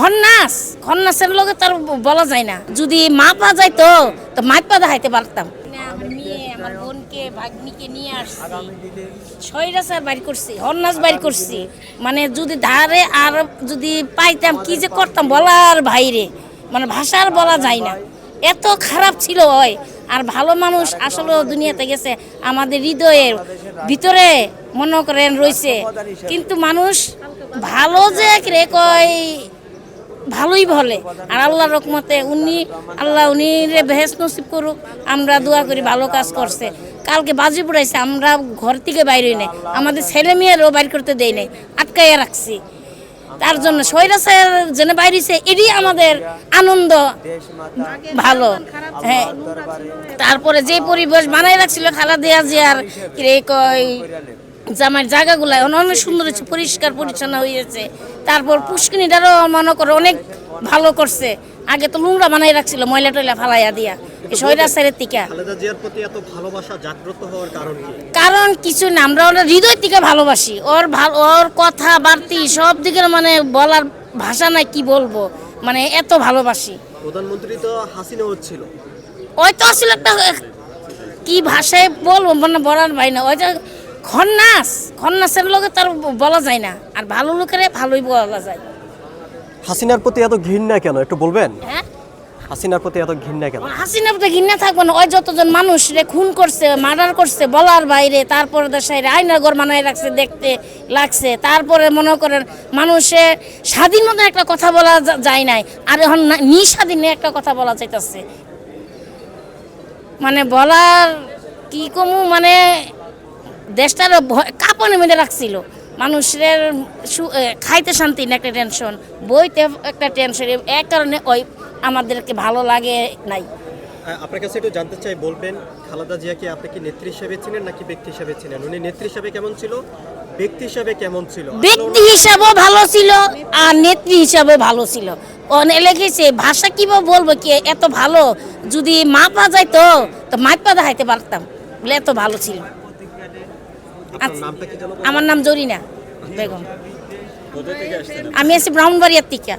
খন্নাস খন্নাসের লগে তার বলা যায় না। যদি মা পা যাইতো তো মাইক পা দেখাইতে পারতাম। আমার আমার বোনকে ভাগ্নিকে নিয়ে আসছি। ছয়টা স্যার বাড়ি করছি হন্নাস বাড়ি করছি। মানে যদি ধারে আর যদি পাইতাম কি যে করতাম বলার বাইরে। মানে ভাষার বলা যায় না। এত খারাপ ছিল ওই। আর ভালো মানুষ আসলে দুনিয়াতে গেছে আমাদের হৃদয়ের ভিতরে মনে করেন রয়েছে। কিন্তু মানুষ ভালো যে রে কয় ভালোই বলে। আর আল্লাহর রকমতে উনি, আল্লাহ উনি রে বেহেস নসিব করুক, আমরা দোয়া করি, ভালো কাজ করছে। কালকে বাজি পড়াইছে, আমরা ঘর থেকে বাইরে নেই। আমাদের ছেলে মেয়েরও বাইর করতে দেয় নাই, আটকাইয়া রাখছি। তার জন্য সৈরা সৈরাসের যেন বাইরেছে এটি আমাদের আনন্দ ভালো। হ্যাঁ। তারপরে যে পরিবেশ বানাই রাখছিল খালা দেয়া যে আর রে কয় জামার জায়গাগুলো অনেক সুন্দর হয়েছে পরিষ্কার পরিচ্ছন্ন হয়েছে। তারপর পুষ্কিনিটারও মনে করো অনেক ভালো করছে। আগে তো নোংরা বানাই রাখছিল ময়লা টয়লা ফালাইয়া দিয়া। সৈরাসের টিকা। কারণ কিছু না আমরা ওর হৃদয় থেকে ভালোবাসি। ওর ওর কথা বার্তি সব দিকের মানে বলার ভাষা নাই কি বলব? মানে এত ভালোবাসি। প্রধানমন্ত্রী তো হাসিনা হচ্ছিল ওই তো আসলে একটা কি ভাষায় বলব মানে বলার ভাই না। ওই যে খন্নাস খন্নাসের লোকে তার বলা যায় না। আর ভালো লোকের ভালোই বলা যায়। হাসিনার প্রতি এত ঘৃণা কেন? একটু বলবেন? হ্যাঁ? হাসিনার প্রতি এত ঘৃণা কেন? হাসিনা তো ঘিন্না থাকবে না। ওই যতজন মানুষ রে খুন করছে মার্ডার করছে বলার বাইরে তারপরে দেশের আইনার ঘর মানায় রাখছে দেখতে লাগছে। তারপরে মনে করেন মানুষের স্বাধীন মতো একটা কথা বলা যায় নাই। আর এখন নিঃস্বাধীনে একটা কথা বলা যাইতেছে। মানে বলার কি কমু? মানে দেশটার ভয়- কাঁপনে মেরে রাখছিল। মানুষের খাইতে শান্তি না একটা টেনশন বইতে একটা টেনশন এক কারণে ওই আমাদেরকে ভালো লাগে নাই। আপনার কাছে একটু জানতে চাই বলবেন খালেদা জিয়াকে আপনি কি নেত্রী হিসেবে ছিলেন নাকি ব্যক্তি হিসেবে ছিলেন? উনি নেত্রী হিসেবে কেমন ছিল? ব্যক্তি হিসেবে কেমন ছিল? ব্যক্তি হিসাবেও ভালো ছিল আর নেত্রী হিসাবেও ভালো ছিল। অনেক লিখেছে ভাষা কীভাবে বলব কি এত ভালো? যদি মা পা যাইতো তো মাইক পা দেখাইতে পারতাম বলে এত ভালো ছিল। আচ্ছা। আমার নাম জরিনা বেগম। আমি আছি ব্রাহ্মণবাড়িয়ার টিকা